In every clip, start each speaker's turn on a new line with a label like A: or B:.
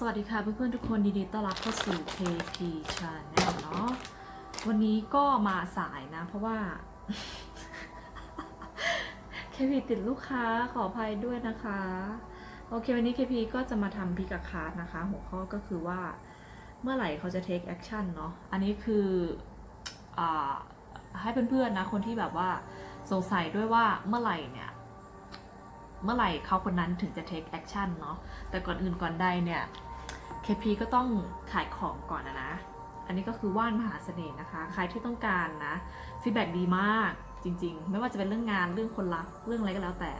A: สวัสดีค่ะเพื่อนๆทุกคนดีต้อนรับเข้าสู่ KP Channel เนาะวันนี้ก็มาสายนะ เพราะว่า KP ติดลูกค้าขออภัยด้วยนะคะ โอเควันนี้ KP ก็จะมาทำพิกาคาร์ดนะคะ หัวข้อก็คือว่าเมื่อไหร่เขาจะ take action เนาะอันนี้คืออให้เพื่อนๆนะ คนที่แบบว่าสงสัยด้วยว่าเมื่อไหร่เนี่ยเมื่อไหร่เขาคนนั้นถึงจะ take action เนาะ แต่ก่อนอื่นก่อนใดเนี่ย KP ก็ต้องขายของก่อนนะนะ อันนี้ก็คือว่านมหาเสน่ห์นะคะ ใครที่ต้องการนะฟีดแบ็ดีมากจริง ๆ ไม่ว่าจะเป็นเรื่องงานเรื่องคนรักเรื่องอะไรก็แล้วแต่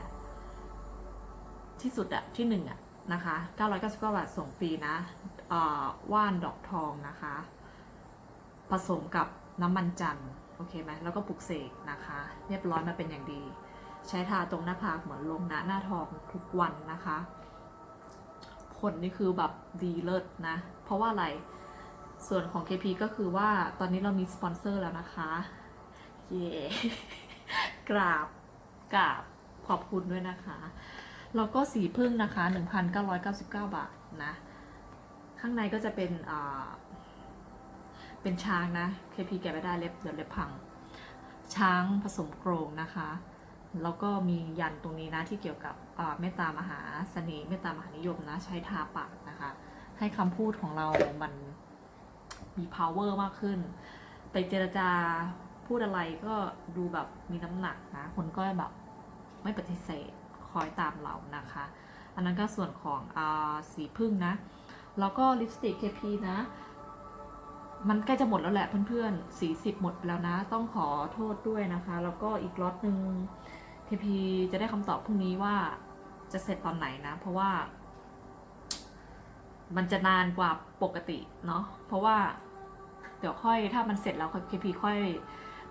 A: ที่สุดอะที่หนึ่งอะนะคะ999บาทส่งฟรีนะอ่อว่านดอกทองนะคะ ผสมกับน้ำมันจันทร์โอเคไหมแล้วก็ปลุกเสกนะคะ เรียบร้อยมาเป็นอย่างดี ใช้ทาตรงหน้าผากเหมือนลงหน้าหน้าทองทุกวันนะคะ ผลนี่คือแบบดีเลิศนะ เพราะว่าอะไร ส่วนของ KP ก็คือว่าตอนนี้เรามีสปอนเซอร์แล้วนะคะ เย่กราบกราบขอบคุณด้วยนะคะ แล้วก็สีพึ่งนะคะ 1,999 บาทนะ ข้างในก็จะเป็นอ่าเป็นช้างนะ KP แกะไม่ได้เล็บเดี๋ยวเล็บพัง ช้างผสมโครงนะคะ แล้วก็มียันตรงนี้นะที่เกี่ยวกับเมตตามหาเสน่ห์เมตตามหานิยมนะ ใช้ทาปากนะคะ ให้คำพูดของเรามันมี power มากขึ้น ไปเจรจาพูดอะไรก็ดูแบบมีน้ำหนักนะ คนก็แบบไม่ปฏิเสธคอยตามเรานะคะ อันนั้นก็ส่วนของอสีพึ่งนะ แล้วก็ลิปสติก KP นะ มันใกล้จะหมดแล้วแหละเพื่อนๆสีสิบหมดไปแล้วนะ ต้องขอโทษด้วยนะคะ แล้วก็อีกล็อตหนึ่ง KP จะได้คำตอบพรุ่งนี้ว่าจะเสร็จตอนไหนนะ เพราะว่า มันจะนานกว่าปกติเนาะเพราะว่า เดี๋ยวค่อยถ้ามันเสร็จแล้ว KP ค่อย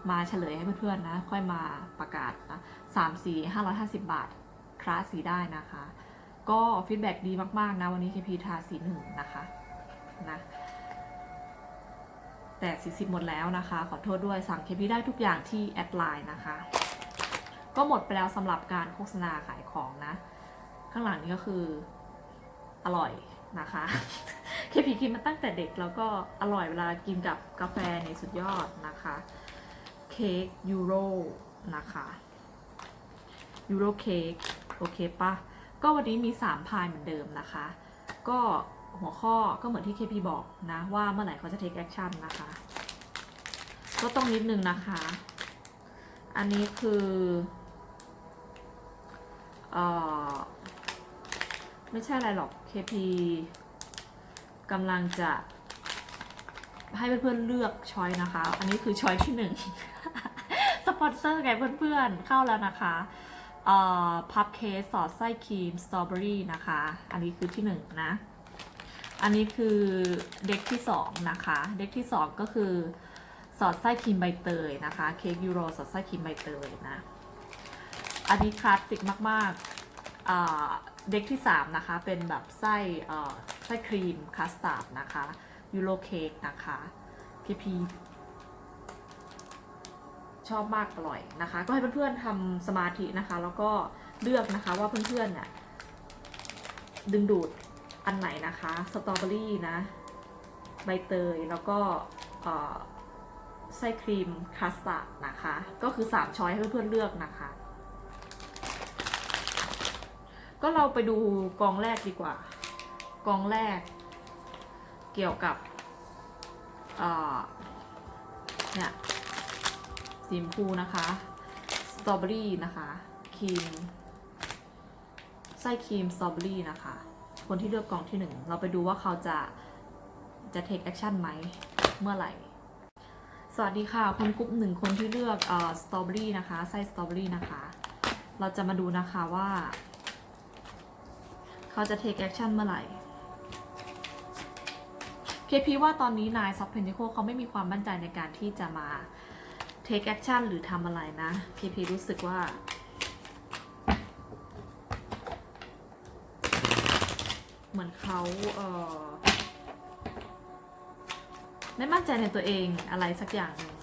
A: มาเฉลยให้เพื่อนๆนะ ค่อยมาประกาศนะสามสี่ห้าร้อยห้าสิบบาทคลาสสีได้นะคะ ก็ฟีดแบ็ดีมากๆนะวันนี้ KP ทาสีหนึ่งนะคะนะแต่สีสิบหมดแล้วนะคะ ขอโทษด้วยสั่ง KP ได้ทุกอย่างที่แอดไลน์นะคะ ก็หมดไปแล้วสำหรับการโฆษณาขายของนะ ข้างหลังนี้ก็คืออร่อยนะคะ KP กินมาตั้งแต่เด็กแล้วก็อร่อยเวลากินกับกาแฟในสุดยอดนะคะเค้กยูโรนะคะยูโรเค้กโอเคปะก็วันนี้มี 3 พายเหมือนเดิมนะคะ ก็หัวข้อก็เหมือนที่ KP บอกนะว่าเมื่อไหร่เขาจะ take action นะคะ ก็ต้องนิดนึงนะคะ อันนี้คือ ไม่ใช่อะไรหรอก KP กำลังจะให้เพื่อนๆเลือกช้อยนะคะ อันนี้คือช้อยที่หนึ่งสปอนเซอร์ไงเพื่อนๆ เข้าแล้วนะคะเอ่อพับเคสสอดไส้ครีมสตรอเบอรี่นะคะ อันนี้คือที่หนึ่งนะ อันนี้คือเด็กที่สองนะคะ เด็กที่สองก็คือสอดไส้ครีมใบเตยนะคะ เค้กยูโรสอดไส้ครีมใบเตยนะ อันนี้คลาสสิกมากๆเด็กที่ 3 นะคะ เป็นแบบไส้ไส้ครีมคัสตาร์ดนะคะยูโรเค้กนะคะพีพีชอบมากอร่อยนะคะ ก็ให้เพื่อนๆทำสมาธินะคะ แล้วก็เลือกนะคะว่าเพื่อนๆเนี่ยดึงดูดอันไหนนะคะสตรอเบอรี่นะใบเตยแล้วก็ไส้ครีมคัสตาร์ดนะคะ ก็คือ 3 ช้อยให้เพื่อนๆเลือกนะคะ ก็เราไปดูกองแรกดีกว่า กองแรก เกี่ยวกับเนี่ยสีมพูนะคะสตรอเบอรี่นะคะครีมไส้ครีมสตรอเบอรี่นะคะ คนที่เลือกกองที่หนึ่งเราไปดูว่าเขาจะจะ take action ไหมเมื่อไหร่ สวัสดีค่ะ คนกลุ่มหนึ่งคนที่เลือกเอ่อสตรอเบอรี่นะคะไส้สตรอเบอรี่นะคะ เราจะมาดูนะคะว่า เขาจะ take action เมื่อไหร่ KP ว่าตอนนี้นายซับเพน t ิโคเขาไม่มีความมั่นใจในการที่จะมา take action หรือทำอะไรนะ KP รู้สึกว่าเหมือนเขาเออไม่มั่นใจในตัวเองอะไรสักอย่างหนึ่ง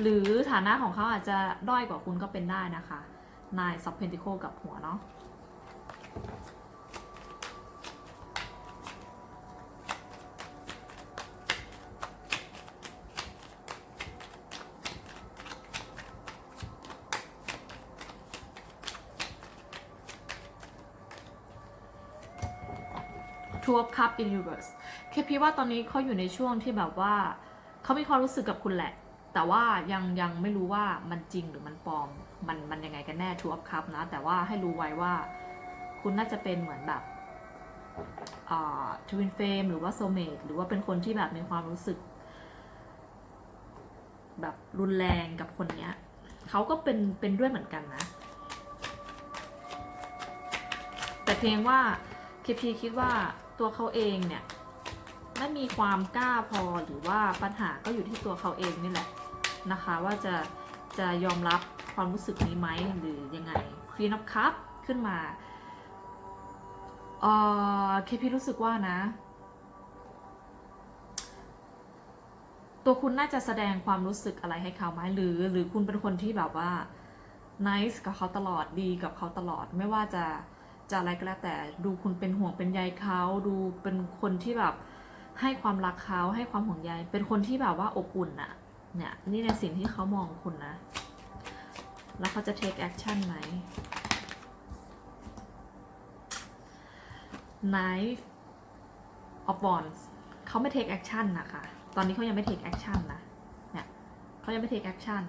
A: หรือฐานะของเขาอาจจะด้อยกว่าคุณก็เป็นได้นะคะนายซับเพนติโคกับหัวเนาะ Two of Cup in Reverse เคพีว่าตอนนี้เขาอยู่ในช่วงที่แบบว่า เขามีความรู้สึกกับคุณแหละ แต่ว่ายังยังไม่รู้ว่ามันจริงหรือมันปลอม มันมันยังไงกันแน่ Two of Cup นะ แต่ว่าให้รู้ไว้ว่า คุณน่าจะเป็นเหมือนแบบทวินเฟมหรือว่าโซเมตหรือว่าเป็นคนที่แบบมีความรู้สึก แบบรุนแรงกับคนเนี้ยเขาก็เป็นเป็นด้วยเหมือนกันนะ แต่เพียงว่าเคพีคิดว่า ตัวเขาเองเนี่ยไม่มีความกล้าพอหรือว่าปัญหาก็อยู่ที่ตัวเขาเองนี่แหละนะคะ ว่าจะจะยอมรับความรู้สึกนี้ไหมหรือยังไง Queen of Cup ขึ้นมาเออเคพี่รู้สึกว่านะ ตัวคุณน่าจะแสดงความรู้สึกอะไรให้เขาไหมหรือ หรือคุณเป็นคนที่แบบว่า nice กับเขาตลอดดีกับเขาตลอดไม่ว่าจะ จะอะไรก็แล้วแต่ดูคุณเป็นห่วงเป็นใยเขาดูเป็นคนที่แบบให้ความรักเขาให้ความห่วงใย เป็นคนที่แบบว่าอบอุ่นอะเนี่ยนี่ในสิ่งที่เขามองคุณนะ แล้วเขาจะ take action ไหม knife of wands เขาไม่ take action นะคะ ตอนนี้เขายังไม่ take action นะ เนี่ยเขายังไม่ take action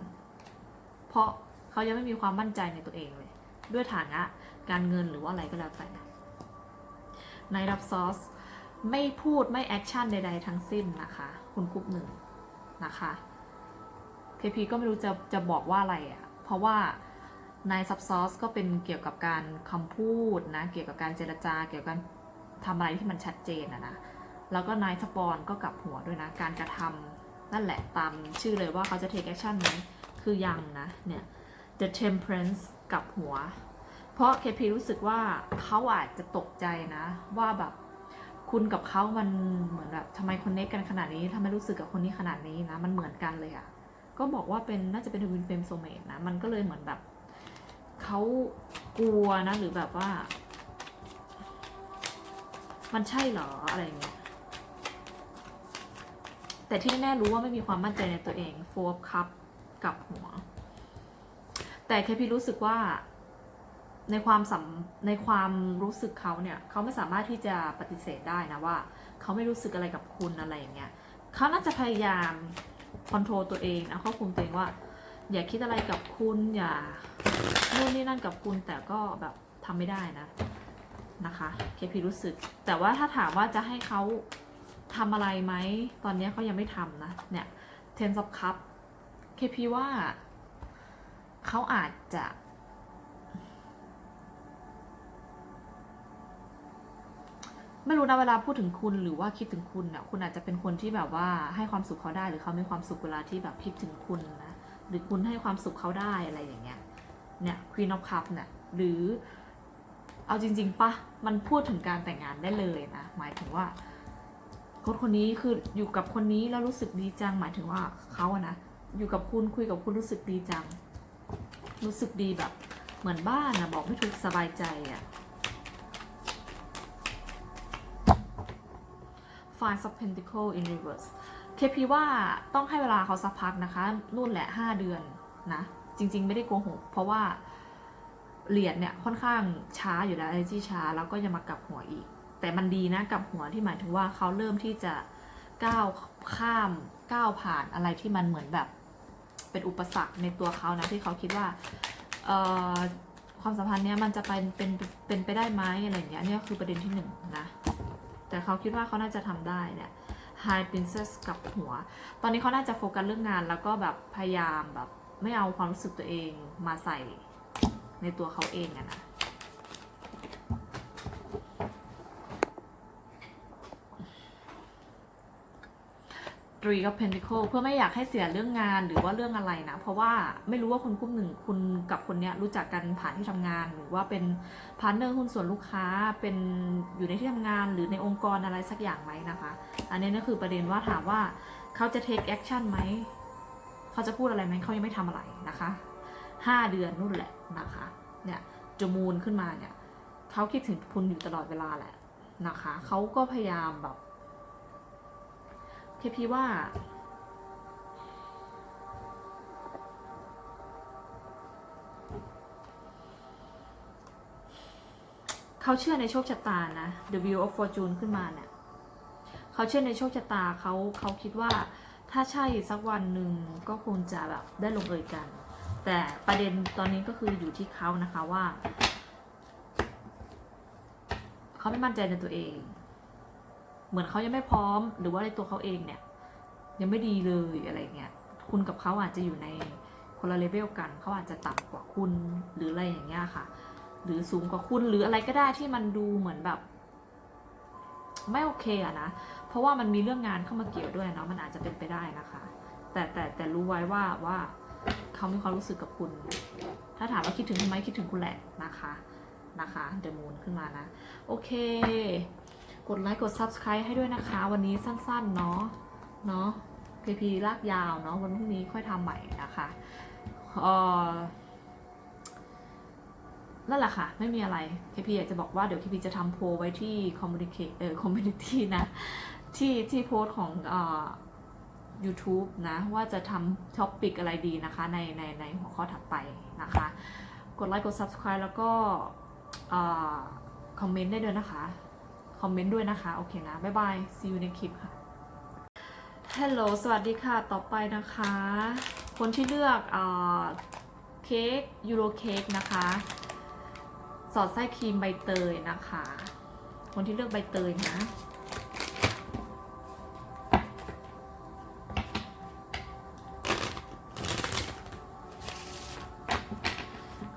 A: เพราะเขายังไม่มีความมั่นใจในตัวเองเลย ด้วยฐานะการเงินหรือว่าอะไรก็แล้วแต่ในรับซอสไม่พูดไม่แอคชั่นใด ๆ ทั้งสิ้นนะคะ คุณกรุ๊ปหนึ่งนะคะ KP ก็ไม่รู้จะจะบอกว่าอะไรอะ่ะ เพราะว่าในซับซอสก็เป็นเกี่ยวกับการคำพูดนะ เกี่ยวกับการเจรจา เกี่ยวกับการทำอะไรที่มันชัดเจนอะนะ แล้วก็นายสปอนก็กลับหัวด้วยนะ การกระทำนั่นแหละตามชื่อเลยว่าเขาจะ take action ไหมคือยังนะ เนี่ย the temperance กับหัว เพราะ KP รู้สึกว่าเขาอาจจะตกใจนะ ว่าแบบคุณกับเขามันเหมือนแบบทำไมคนเนคกันขนาดนี้ทำไมรู้สึกกับคนนี้ขนาดนี้นะ มันเหมือนกันเลยอะก็บอกว่าเป็นน่าจะเป็นทวินเฟมโซเมตนะ มันก็เลยเหมือนแบบเขากลัวนะ หรือแบบว่า มันใช่เหรออะไรอย่างเงี้ยแต่ที่แน่รู้ว่าไม่มีความมั่นใจในตัวเองโฟร์คัพกับหัว แต่แค่พี่รู้สึกว่าในความสัมในความรู้สึกเขาเนี่ยเขาไม่สามารถที่จะปฏิเสธได้นะว่าเขาไม่รู้สึกอะไรกับคุณอะไรอย่างเงี้ยเขาน่าจะพยายามคอนโทรลตัวเองนะควบคุมตัวเองว่า อย่าคิดอะไรกับคุณอย่านู่นนี่นั่นกับคุณแต่ก็แบบทำไม่ได้นะนะคะเคพีรู้สึก แต่ว่าถ้าถามว่าจะให้เขาทำอะไรไหมตอนนี้เขายังไม่ทำนะเนี่ย Ten of Cup เคพีว่า เขาอาจจะ ไม่รู้นะเวลาพูดถึงคุณหรือว่าคิดถึงคุณเนี่ยคุณอาจจะเป็นคนที่แบบว่าให้ความสุขเขาได้หรือเขามีความสุขเวลาที่แบบคิดถึงคุณนะหรือคุณให้ความสุขเขาได้อะไรอย่างเงี้ยเนี่ย Queen of Cup เนี่ยหรือเอาจริง ๆปะมันพูดถึงการแต่งงานได้เลยนะ หมายถึงว่าคนคนนี้คืออยู่กับคนนี้แล้วรู้สึกดีจัง หมายถึงว่าเขาอะนะ อยู่กับคุณคุยกับคุณรู้สึกดีจัง รู้สึกดีแบบเหมือนบ้านนะบอกไม่ถูกสบายใจอะ Five of Pentacle in Reverse KP ว่าต้องให้เวลาเขาสักพักนะคะนู่นแหละ 5 เดือนนะ จริง ๆ ไม่ได้โกหก เพราะว่าเหรียญเนี่ยค่อนข้างช้าอยู่แล้ว energy ช้าแล้วก็ยังมากลับหัวอีก แต่มันดีนะกลับหัวที่หมายถึงว่าเขาเริ่มที่จะก้าวข้ามก้าวผ่านอะไรที่มันเหมือนแบบ เป็นอุปสรรคในตัวเขานะที่เขาคิดว่าความสัมพันธ์เนี้ยมันจะเป็นเป็นเป็นไปได้ไหมอะไรอย่างเงี้ยเนี่ยคือประเด็นที่หนึ่งนะแต่เขาคิดว่าเขาน่าจะทำได้เนี่ย High Princess กับหัว ตอนนี้เขาน่าจะโฟกัสเรื่องงาน แล้วก็แบบพยายามแบบไม่เอาความรู้สึกตัวเองมาใส่ในตัวเขาเองอะนะ ตรีกับ Pentacle เพื่อไม่อยากให้เสียเรื่องงานหรือว่าเรื่องอะไรนะ เพราะว่าไม่รู้ว่าคนกลุ่มหนึ่งคุณกับคนเนี้ยรู้จักกันผ่านที่ทำงาน หรือว่าเป็นพาร์ทเนอร์หุ้นส่วนลูกค้าเป็นอยู่ในที่ทำงาน หรือในองค์กรอะไรสักอย่างไหมนะคะ อันนี้นั่นคือประเด็นว่าถามว่าเขาจะ take action ไหมเขาจะพูดอะไรไหมเขายังไม่ทำอะไรนะคะห้าเดือนนู่นแหละนะคะเนี่ยจมูนขึ้นมาเนี่ยเขาคิดถึงคุณอยู่ตลอดเวลาแหละนะคะเขาก็พยายามแบบ คพีว่า เขาเชื่อในโชคชะตานะ The Wheel of Fortune ขึ้นมาเนี่ยเขาเชื่อในโชคชะตาเขาเขาคิดว่าถ้าใช่สักวันหนึ่งก็คงจะแบบได้ลงเอยกัน แต่ประเด็นตอนนี้ก็คืออยู่ที่เขานะคะว่า เขาไม่มั่นใจในตัวเอง เหมือนเขายังไม่พร้อม หรือว่าในตัวเขาเองเนี่ย ยังไม่ดีเลยอะไรเงี้ยคุณกับเขาอาจจะอยู่ในคนละเลเวลกันเขาอาจจะต่ำกว่าคุณหรืออะไรอย่างเงี้ยค่ะ หรือสูงกว่าคุณหรืออะไรก็ได้ที่มันดูเหมือนแบบ ไม่โอเคอะนะเพราะว่ามันมีเรื่องงานเข้ามาเกี่ยวด้วยเนาะมันอาจจะเป็นไปได้นะคะ แต่แต่แต่รู้ไว้ว่าว่าเขามีความรู้สึกกับคุณ ถ้าถามว่าคิดถึงทำไมคิดถึงคุณแหละนะคะนะคะเดอะมูนขึ้นมานะ โอเค กดไลค์กด Subscribe ให้ด้วยนะคะ วันนี้สั้นๆ เนาะเนาะ PP ลากยาวเนาะวันพรุ่งนี้ค่อยทำใหม่นะคะเออนั่นแหละค่ะ ไม่มีอะไร KP อยากจะบอกว่าเดี๋ยว KP จะทำโพลไว้ที่ communicate เอ่อ community นะ ที่ที่โพสของเอ่อ YouTube นะ ว่าจะทำท็อปปิกอะไรดีนะคะ ในในในหัวข้อถัดไปนะคะ กดไลค์กด Subscribe แล้วก็คอมเมนต์ได้ด้วยนะคะ อมเมนต์ด้วยนะคะ โอเคนะ บ๊ายบาย see you ในคลิปค่ะฮัลโหลสวัสดีค่ะ ต่อไปนะคะ คนที่เลือกเอ่อเค้กยูโรเค้กนะคะ สอดไส้ครีมใบเตยนะคะ คนที่เลือกใบเตยนะ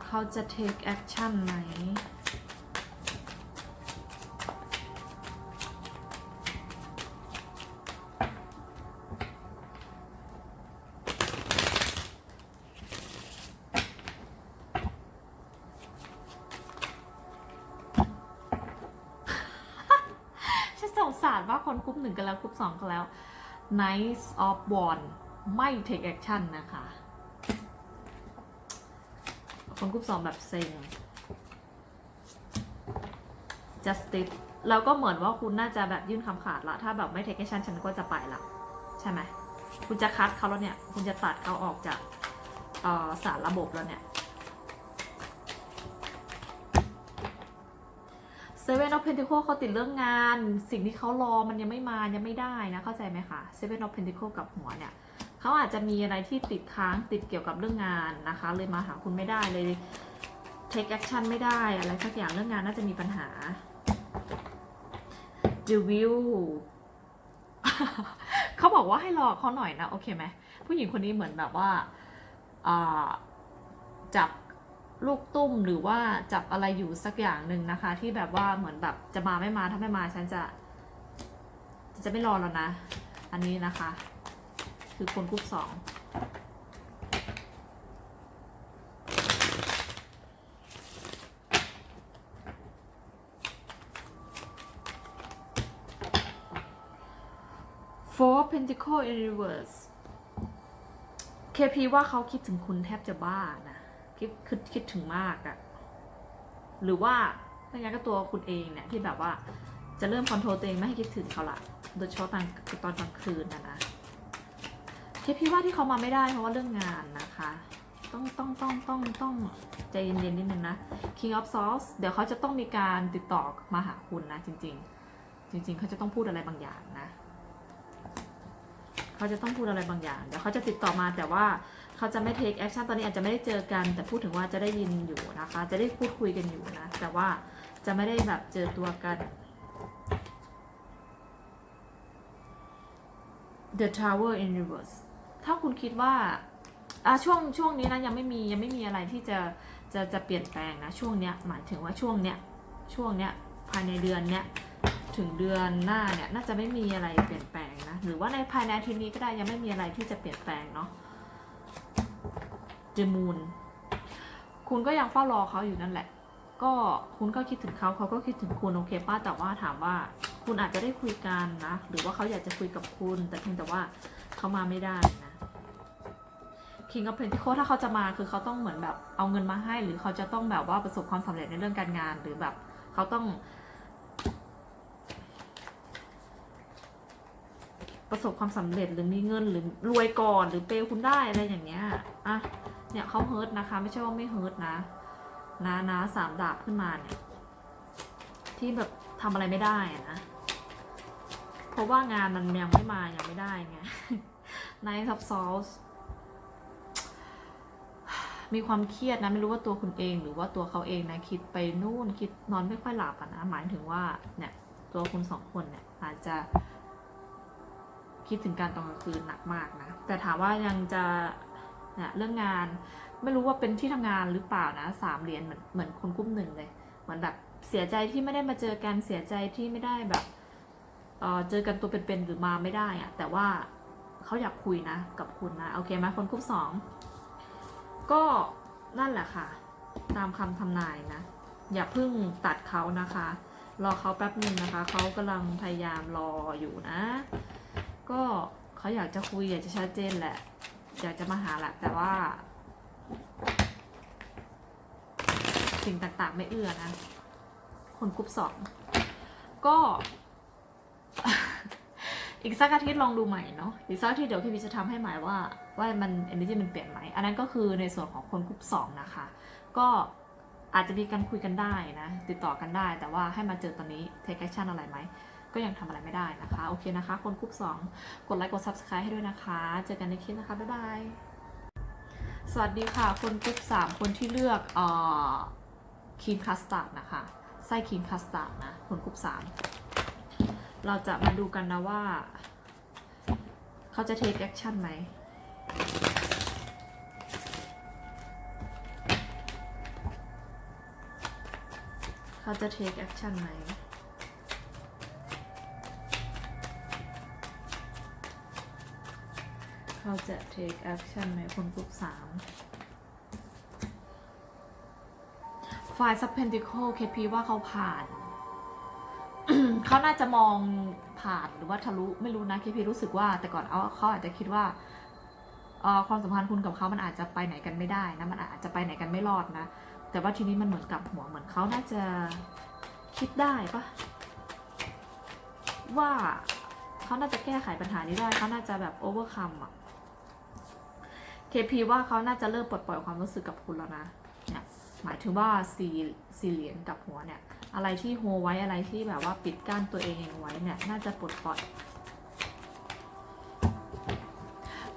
A: เขาจะ take action ไหม คนกรุ๊ปหนึ่งกันแล้วกรุ๊ปสองกันแล้ว Nice of One ไม่ take action นะคะ คนกรุ๊ปสองแบบเซ็ง justice แล้วก็เหมือนว่าคุณน่าจะแบบยื่นคำขาดละ ถ้าแบบไม่ take action ฉันก็จะไปละ ใช่ไหม คุณจะคัดเขาแล้วเนี่ย คุณจะตัดเขาออกจากออสารระบบแล้วเนี่ย เซเว่นออฟเพนติโคเขาติดเรื่องงาน สิ่งที่เขารอมันยังไม่มายังไม่ได้นะเข้าใจไหมคะเซเว่นออฟเพนติโคกับหัวเนี่ยเขาอาจจะมีอะไรที่ติดค้างติดเกี่ยวกับเรื่องงานนะคะ เลยมาหาคุณไม่ได้เลย take action ไม่ได้อะไรสักอย่างเรื่องงานน่าจะมีปัญหา d e w i l เขาบอกว่าให้รอเขาหน่อยนะ โอเคไหมผู้หญิงคนนี้เหมือนแบบว่าจับ ลูกตุ้มหรือว่าจับอะไรอยู่สักอย่างหนึ่งนะคะ ที่แบบว่าเหมือนแบบจะมาไม่มาถ้าไม่มาฉันจะ จะไม่รอแล้วนะ อันนี้นะคะ คือคนกรุ๊ปสอง Four Pentacle in Reverse KP ว่าเขาคิดถึงคุณแทบจะบ้านะ คิดคิดคิดถึงมากอะหรือว่าไม่งั้นก็ตัวคุณเองเนี่ยที่แบบว่าจะเริ่มคอนโทรลตัวเองไม่ให้คิดถึงเขาละโดยเฉพาะตอนตอนกลางคืนนะนะ KP ว่าที่เขามาไม่ได้เพราะว่าเรื่องงานนะคะ ต้องต้องต้องต้องต้องใจเย็นๆนิดนึงนะ King of Swords เดี๋ยวเขาจะต้องมีการติดต่อมาหาคุณนะ จริง ๆ จริง ๆ เขาจะต้องพูดอะไรบางอย่างนะ เขาจะต้องพูดอะไรบางอย่าง เดี๋ยวเขาจะติดต่อมาแต่ว่า เขาจะไม่ take action ตอนนี้อาจจะไม่ได้เจอกัน แต่พูดถึงว่าจะได้ยินอยู่นะคะ จะได้พูดคุยกันอยู่นะ แต่ว่าจะไม่ได้แบบเจอตัวกัน The Tower in Reverse ถ้าคุณคิดว่าอะช่วงช่วงนี้นะยังไม่มียังไม่มีอะไรที่จะจะจะเปลี่ยนแปลงนะช่วงเนี้ยหมายถึงว่าช่วงเนี้ยช่วงเนี้ยภายในเดือนเนี้ยถึงเดือนหน้าเนี่ยน่าจะไม่มีอะไรเปลี่ยนแปลงนะหรือว่าในภายในอาทิตย์นี้ก็ได้ยังไม่มีอะไรที่จะเปลี่ยนแปลงเนาะ The Moon คุณก็ยังเฝ้ารอเขาอยู่นั่นแหละ ก็คุณก็คิดถึงเขาเขาก็คิดถึงคุณโอเคป้าแต่ว่าถามว่า คุณอาจจะได้คุยกันนะ หรือว่าเขาอยากจะคุยกับคุณ แต่เพียงแต่ว่าเขามาไม่ได้นะ King of Pentacles ถ้าเขาจะมาคือเขาต้องเหมือนแบบเอาเงินมาให้ หรือเขาจะต้องแบบว่าประสบความสำเร็จในเรื่องการงานหรือแบบเขาต้อง ประสบความสำเร็จหรือมีเงินหรือรวยก่อนหรือเปย์คุณได้อะไรอย่างเงี้ยอะ เนี่ยเขาเฮิร์ตนะคะ ไม่ใช่ว่าไม่เฮิร์ตนะ นะนะสามดาบขึ้นมาเนี่ย ที่แบบทำอะไรไม่ได้นะ เพราะว่างานมันยังไม่มายังไม่ได้ไงในซับซอสมีความเครียดนะไม่รู้ว่าตัวคุณเองหรือว่าตัวเขาเองนะคิดไปนู่นคิดนอนไม่ค่อยหลับอะนะหมายถึงว่าเนี่ยตัวคุณสองคนเนี่ยอาจจะ คิดถึงการตอนกลางคืนหนักมากนะแต่ถามว่ายังจะ นี่ยเรื่องงานไม่รู้ว่าเป็นที่ทำงานหรือเปล่านะสามเหรียญเหมือนเหมือนคนกลุ่มหนึ่งเลย เหมือนแบบเสียใจที่ไม่ได้มาเจอกันเสียใจที่ไม่ได้แบบเออเจอกันตัวเป็นๆหรือมาไม่ได้อะแต่ว่าเขาอยากคุยนะ กับคุณนะโอเคไหมคนกลุ่มสองก็นั่นแหละค่ะ ตามคำทำนายนะ อย่าเพิ่งตัดเขานะคะ รอเขาแป๊บหนึ่งนะคะเขากำลังพยายามรออยู่นะ ก็เขาอยากจะคุยอยากจะชัดเจนแหละ อยากจะมาหาแหละแต่ว่า สิ่งต่างๆ ไม่เอื้อนะคนกรุ๊ปสองก็ อีกสักอาทิตย์ลองดูใหม่เนาะอีกสักอาทิตย์เดี๋ยวพี่พีจะทำให้ใหม่ว่า ว่ามันเอเนจีมันเปลี่ยนไหมอันนั้นก็คือในส่วนของคนกรุ๊ปสองนะคะ ก็อาจจะมีการคุยกันได้นะ ติดต่อกันได้แต่ว่าให้มาเจอตอนนี้ take action อะไรไหม ก็ยังทำอะไรไม่ได้นะคะ โอเคนะคะ คนกรุ๊ปสองกดไลค์กด subscribe ให้ด้วยนะคะ เจอกันในคลิปนะคะ บ๊ายบาย สวัสดีค่ะ คนกรุ๊ปสามคนที่เลือกเอ่อครีมคัสตาร์ดนะคะ ไส้ครีมคัสตาร์ดนะ คนกรุ๊ปสามเราจะมาดูกันนะว่า เขาจะ take action ไหมเขาจะ take action ไหม เขาจะ take action ไหมคนกลุ่มสามฝ่าย sub pentacle KP ว่าเขาผ่าน เขาน่าจะมองผ่านหรือว่าทะลุไม่รู้นะ KP รู้สึกว่า แต่ก่อนเอาเขาอาจจะคิดว่าความสัมพันธ์คุณกับเขามันอาจจะไปไหนกันไม่ได้นะมันอาจจะไปไหนกันไม่รอดนะ แต่ว่าทีนี้มันเหมือนกับหัวเหมือนเขาน่าจะคิดได้ปะว่าเขาน่าจะแก้ไขปัญหานี้ได้เขาน่าจะแบบ overcome อะ KP ว่าเขาน่าจะเริ่มปลดปล่อยความรู้สึกกับคุณแล้วนะเนี่ยหมายถึงว่าสีสีเหรียญกับหัวเนี่ย อะไรที่โฮไว้อะไรที่แบบว่าปิดกั้นตัวเองไว้เนี่ย น่าจะปลดปล่อย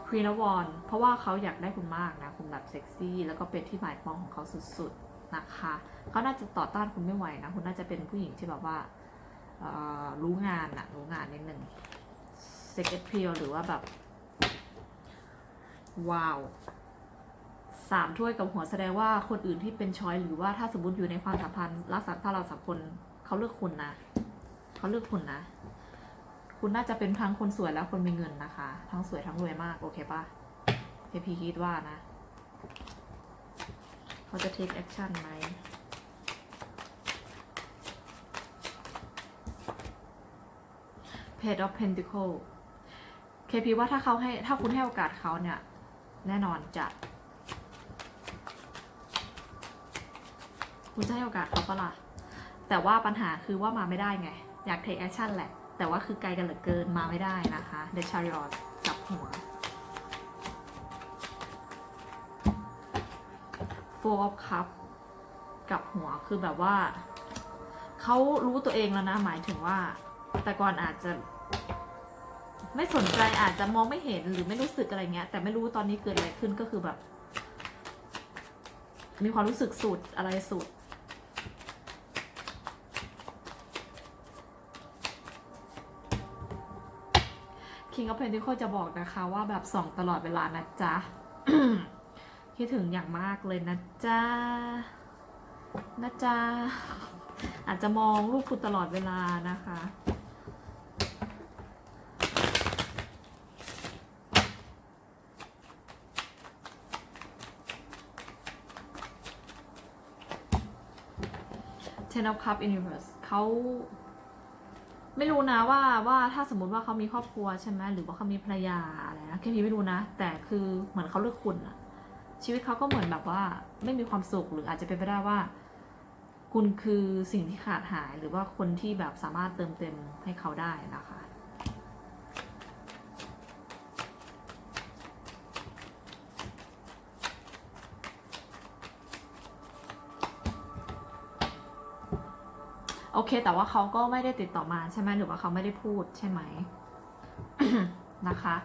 A: ควีนวอนเพราะว่าเขาอยากได้คุณมากนะ คุณแบบเซ็กซี่ แล้วก็เป็นที่หมายปองของเขาสุดๆนะคะเขาน่าจะต่อต้านคุณไม่ไหวนะ คุณน่าจะเป็นผู้หญิงที่แบบว่ารู้งานอะรู้งานนิดนึงเซ็กเอพหรือว่าแบบ ว้าวสามถ้วยกับหัวแสดงว่าคนอื่นที่เป็นช้อยหรือว่าถ้าสมมติอยู่ในความสัมพันธ์รักษาถ้าเราสามคนเขาเลือกคุณนะเขาเลือกคุณนะ คุณน่าจะเป็นทั้งคนสวยและคนมีเงินนะคะ ทั้งสวยทั้งรวยมากโอเคปะเฮพีคิดว่านะเขาจะ take action ไหม Page of Pentacle เคพีว่าถ้าเขาให้ถ้าคุณให้โอกาสเขาเนี่ย แน่นอนจะ คุณจะให้โอกาสเขาปะล่ะ แต่ว่าปัญหาคือว่ามาไม่ได้ไง อยาก take action แหละ แต่ว่าคือไกลกันเหลือเกินมาไม่ได้นะคะ The Chariot จับหัว Four of Cup กับหัวคือแบบว่า เขารู้ตัวเองแล้วนะ หมายถึงว่า แต่ก่อนอาจจะ ไม่สนใจอาจจะมองไม่เห็นหรือไม่รู้สึกอะไรเงี้ย แต่ไม่รู้ตอนนี้เกิดอะไรขึ้นก็คือแบบ มีความรู้สึกสุดอะไรสุด King of Pentacles จะบอกนะคะว่าแบบส่องตลอดเวลานะจ๊ะคิดถึงอย่างมากเลยนะจ๊ะนะจ๊ะอาจจะมองรูปคุณตลอดเวลานะคะ Ten of Cup Universe เขาไม่รู้นะว่าว่าถ้าสมมติว่าเขามีครอบครัวใช่ไหมหรือว่าเขามีภรรยาอะไรนะแค่พี่ไม่รู้นะ แต่คือเหมือนเขาเลือกคุณอะชีวิตเขาก็เหมือนแบบว่าไม่มีความสุขหรืออาจจะเป็นไปได้ว่า คุณคือสิ่งที่ขาดหายหรือว่าคนที่แบบสามารถเติมเต็มให้เขาได้นะคะ โอเค แต่ว่าเขาก็ไม่ได้ติดต่อมาใช่ไหมหรือว่าเขาไม่ได้พูดใช่ไหมนะคะ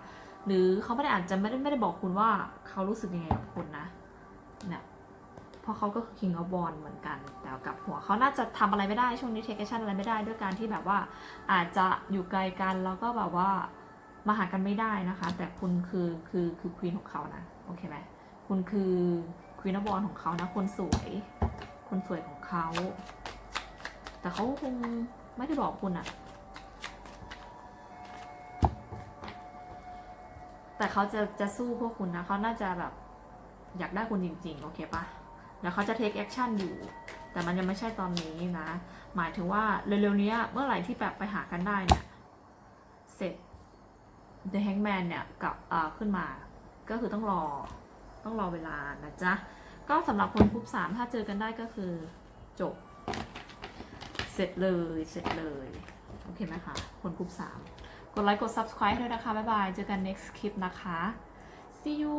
A: หรือเขาไม่ได้อาจจะไม่ได้ไม่ได้บอกคุณว่าเขารู้สึกยังไงกับคุณนะเนี่ยเพราะเขาก็คือ king of w a n d เหมือนกัน แต่กับหัวเขาน่าจะทำอะไรไม่ได้ช่วงนี้ take action อะไรไม่ได้ด้วยการที่แบบว่าอาจจะอยู่ไกลกันแล้วก็แบบว่ามาหากันไม่ได้นะคะ แต่คุณคือคือคือ queen ของเขานะโอเคไหมคุณคือ queen of w a n d ของเขานะคนสวย คนสวยของเขา แต่เขาคงไม่ได้บอกคุณอะแต่เขาจะจะสู้พวกคุณนะเขาน่าจะแบบอยากได้คุณจริง ๆ โอเคปะแล้วเขาจะ take action อยู่ แต่มันยังไม่ใช่ตอนนี้นะ หมายถึงว่าเร็วๆนี้เมื่อไหร่ที่แบบไปหากันได้เนี่ย เสร็จ The Hangman เนี่ยกับอ่าขึ้นมา ก็คือต้องรอต้องรอเวลานะจ๊ะ ก็สำหรับคนกรุ๊ปสามถ้าเจอกันได้ก็คือจบ เสร็จเลยเสร็จเลย โอเคไหมคะ คนกลุ่มสามกดไลค์ กด subscribe ด้วยนะคะ บ๊ายบาย เจอกัน next คลิปนะคะ see you